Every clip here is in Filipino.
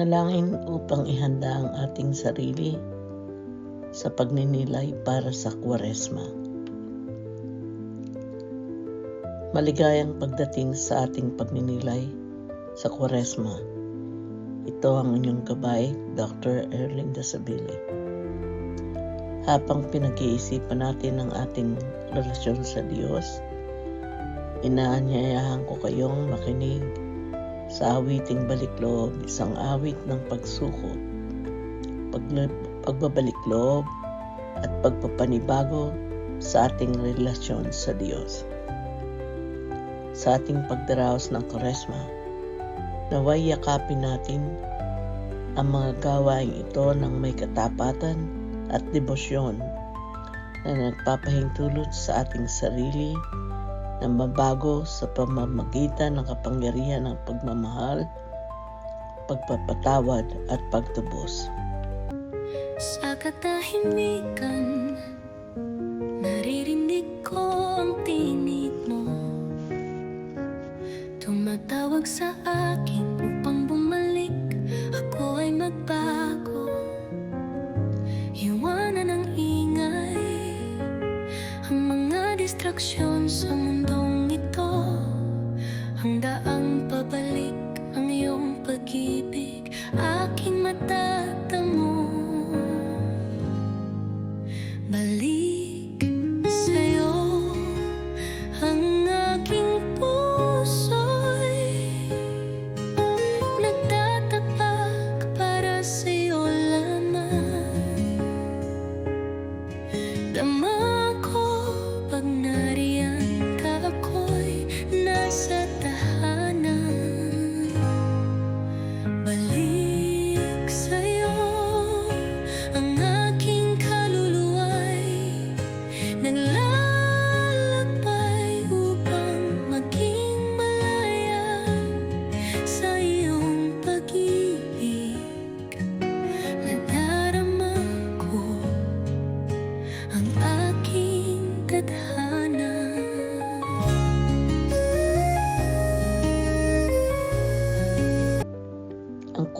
Manalangin upang ihanda ang ating sarili sa pagninilay para sa Kwaresma. Maligayang pagdating sa ating pagninilay sa Kwaresma. Ito ang inyong gabay, Dr. Erlinda Sabili. Habang pinag-iisipan natin ang ating relasyon sa Diyos, inaanyayahan ko kayong makinig sa awiting balik loob, isang awit ng pagsuko, pag, pagbabalik loob, at pagpapanibago sa ating relasyon sa Diyos. Sa ating pagdaraos ng Koresma, naway yakapin natin ang mga gawain ito ng may katapatan at debosyon na nagpapahintulot sa ating sarili na mabago sa pamamagitan ng kapangyarihan ng pagmamahal, pagpapatawad at pagtubos. Sa katahimikan, naririnig ko ang tinig mo Tumatawag sa akin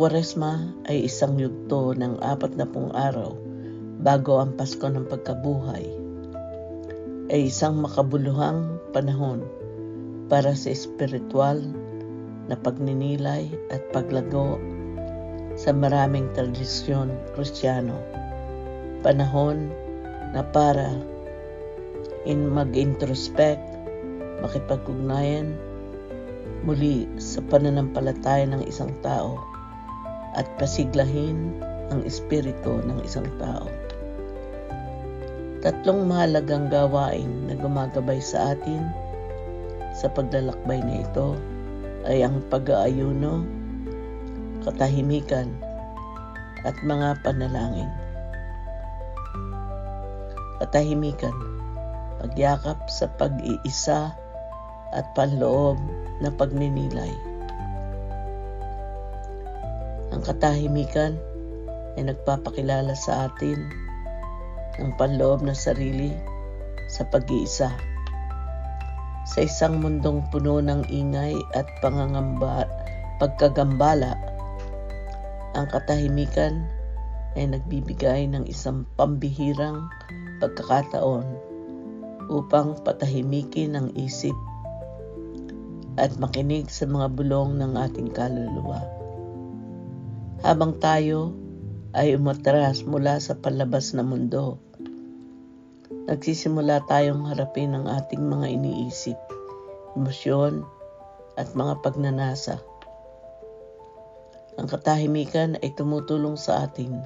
Kwaresma ay isang yugto ng apat na pung araw bago ang Pasko ng Pagkabuhay. Ay isang makabuluhang panahon para sa espiritual na pagninilay at paglago sa maraming tradisyon kristyano. Panahon na para in mag-introspect, makipag-ugnayan muli sa pananampalataya ng isang tao at pasiglahin ang espiritu ng isang tao. Tatlong mahalagang gawain na gumagabay sa atin sa paglalakbay na ito ay ang pag-aayuno, katahimikan, at mga panalangin. Katahimikan, pagyakap sa pag-iisa at panloob na pagninilay. Ang katahimikan ay nagpapakilala sa atin ng panloob na sarili sa pag-iisa. Sa isang mundong puno ng ingay at pangangamba, pagkagambala, ang katahimikan ay nagbibigay ng isang pambihirang pagkakataon upang patahimikin ang isip at makinig sa mga bulong ng ating kaluluwa. Habang tayo ay umatras mula sa palabas na mundo, nagsisimula tayong harapin ang ating mga iniisip, emosyon, at mga pagnanasa. Ang katahimikan ay tumutulong sa atin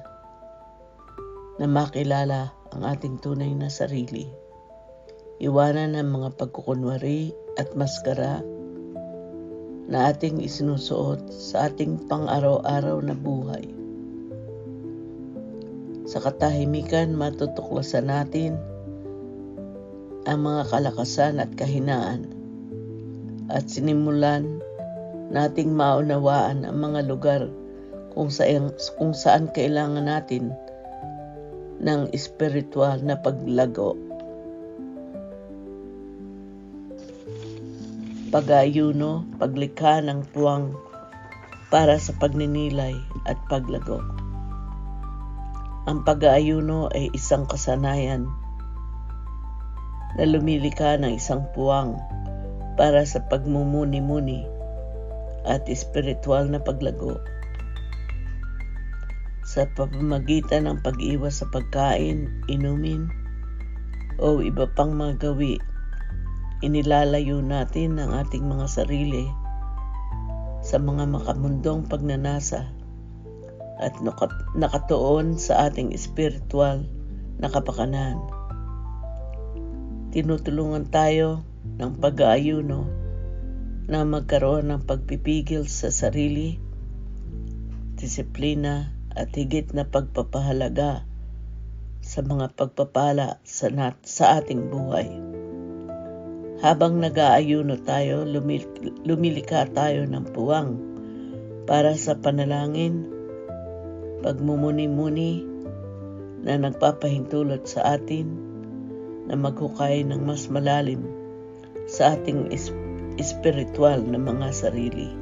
na makilala ang ating tunay na sarili. Iwanan ang mga pagkukunwari at maskara na ating isinusuot sa ating pang-araw-araw na buhay. Sa katahimikan, matutuklasan natin ang mga kalakasan at kahinaan at sinimulan nating maunawaan ang mga lugar kung saan, kung saan kailangan natin ng espiritual na paglago. Pag-ayuno, paglikha ng tuwang para sa pagninilay at paglago. Ang pag-aayuno ay isang kasanayan na lumilika ng isang puwang para sa pagmumuni-muni at espiritual na paglago. Sa pamamagitan ng pag-iwas sa pagkain, inumin, o iba pang mga gawi, inilalayo natin ang ating mga sarili sa mga makamundong pagnanasa at nakatuon sa ating espiritual na kapakanan. Tinutulungan tayo ng pag-aayuno na magkaroon ng pagpipigil sa sarili, disiplina at higit na pagpapahalaga sa mga pagpapala sa, nat- sa ating buhay. Habang nag-aayuno tayo, lumil- lumilika tayo ng puwang para sa panalangin, pagmumuni-muni na nagpapahintulot sa atin na maghukay ng mas malalim sa ating es- espiritual na mga sarili.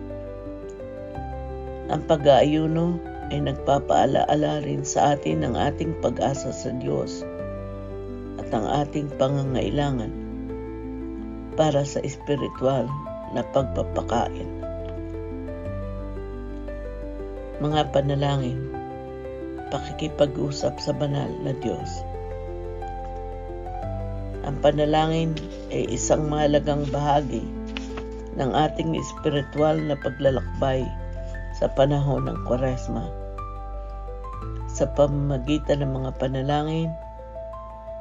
Ang pag-aayuno ay nagpapaalaala rin sa atin ng ating pag-asa sa Diyos at ang ating pangangailangan para sa espiritual na pagpapakain. Mga panalangin, pakikipag-usap sa banal na Diyos. Ang panalangin ay isang mahalagang bahagi ng ating espiritual na paglalakbay sa panahon ng Kwaresma. Sa pamamagitan ng mga panalangin,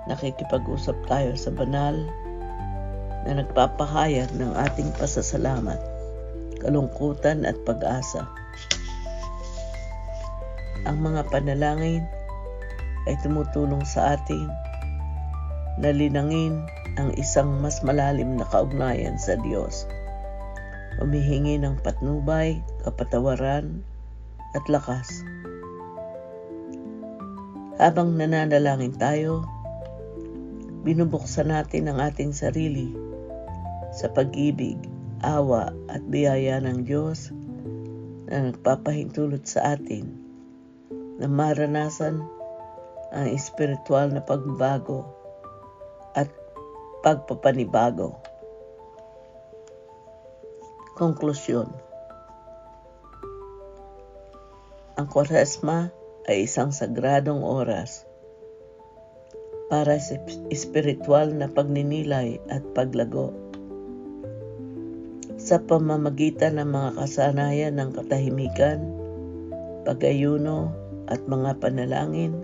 nakikipag-usap tayo sa banal na nagpapahayag ng ating pasasalamat, kalungkutan at pag-asa. Ang mga panalangin ay tumutulong sa atin na linangin ang isang mas malalim na kaugnayan sa Diyos. Humihingi ng patnubay, kapatawaran, at lakas. Habang nananalangin tayo, binubuksan natin ang ating sarili sa pag-ibig, awa at biyaya ng Diyos na nagpapahintulot sa atin na maranasan ang espiritual na pagbabago at pagpapanibago. Konklusyon Ang Kwaresma ay isang sagradong oras para sa espiritual na pagninilay at paglago. Sa pamamagitan ng mga kasanayan ng katahimikan, pag-ayuno at mga panalangin,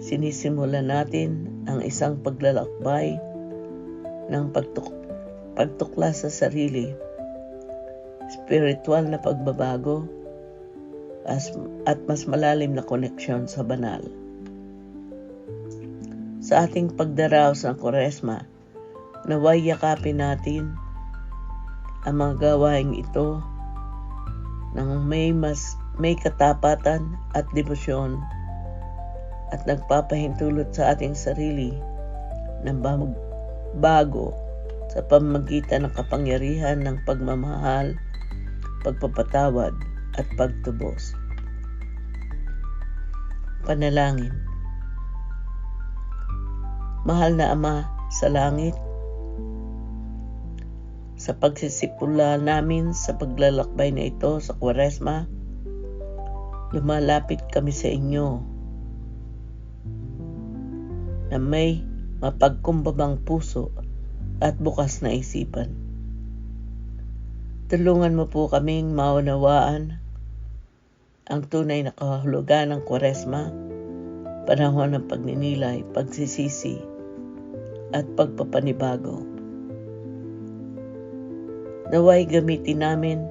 sinisimula natin ang isang paglalakbay ng pagtuk pagtukla sa sarili, spiritual na pagbabago, as, at mas malalim na koneksyon sa banal. Sa ating pagdaraos ng Koresma, naway yakapin natin ang mga gawaing ito nang may mas may katapatan at debosyon at nagpapahintulot sa ating sarili ng bago sa pamamagitan ng kapangyarihan ng pagmamahal, pagpapatawad at pagtubos. Panalangin Mahal na Ama sa langit, sa pagsisipula namin sa paglalakbay na ito sa Kwaresma, lumalapit kami sa inyo na may mapagkumbabang puso at bukas na isipan. Tulungan mo po kaming maunawaan ang tunay na kahulugan ng kwaresma, panahon ng pagninilay, pagsisisi, at pagpapanibago. Naway gamitin namin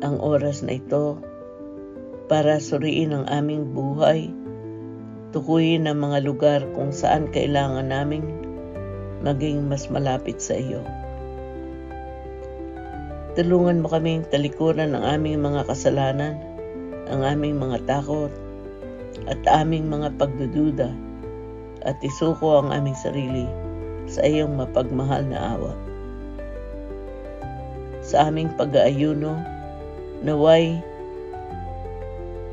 ang oras na ito para suriin ang aming buhay, tukuyin ang mga lugar kung saan kailangan naming maging mas malapit sa iyo. Tulungan mo kaming talikuran ang aming mga kasalanan, ang aming mga takot, at aming mga pagdududa, at isuko ang aming sarili sa iyong mapagmahal na awa. Sa aming pag-aayuno, naway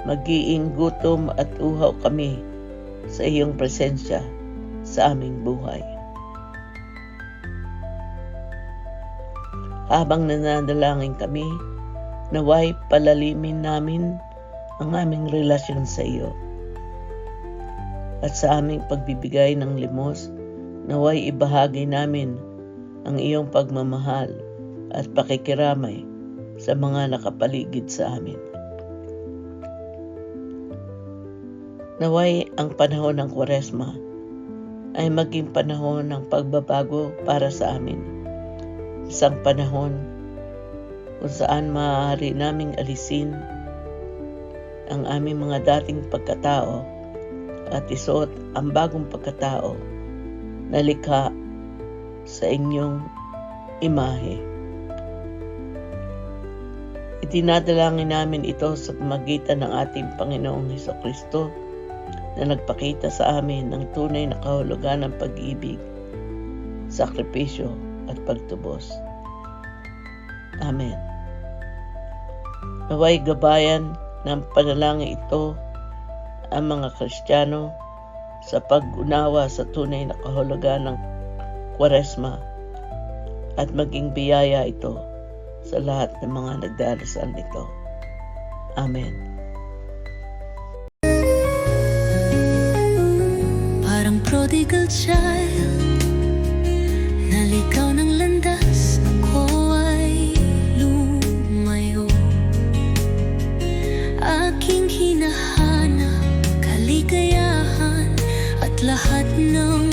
magiing gutom at uhaw kami sa iyong presensya sa aming buhay. Habang nananalangin kami, naway palalimin namin ang aming relasyon sa iyo. At sa aming pagbibigay ng limos, naway ibahagi namin ang iyong pagmamahal at pakikiramay sa mga nakapaligid sa amin. Naway ang panahon ng Kwaresma ay maging panahon ng pagbabago para sa amin. Isang panahon kung saan maaari naming alisin ang aming mga dating pagkatao at isuot ang bagong pagkatao na likha sa inyong imahe. Itinadalangin namin ito sa pamagitan ng ating Panginoong Heso Kristo na nagpakita sa amin ng tunay na kahulugan ng pag-ibig, sakripisyo at pagtubos. Amen. Naway gabayan ng panalangin ito ang mga Kristiyano sa pag-unawa sa tunay na kahulugan ng Kwaresma at maging biyaya ito sa lahat ng mga nagdarasal nito. Amen. Parang prodigal child Naligaw ng landas Ako ay lumayo Aking hinahanap Kaligayahan At lahat ng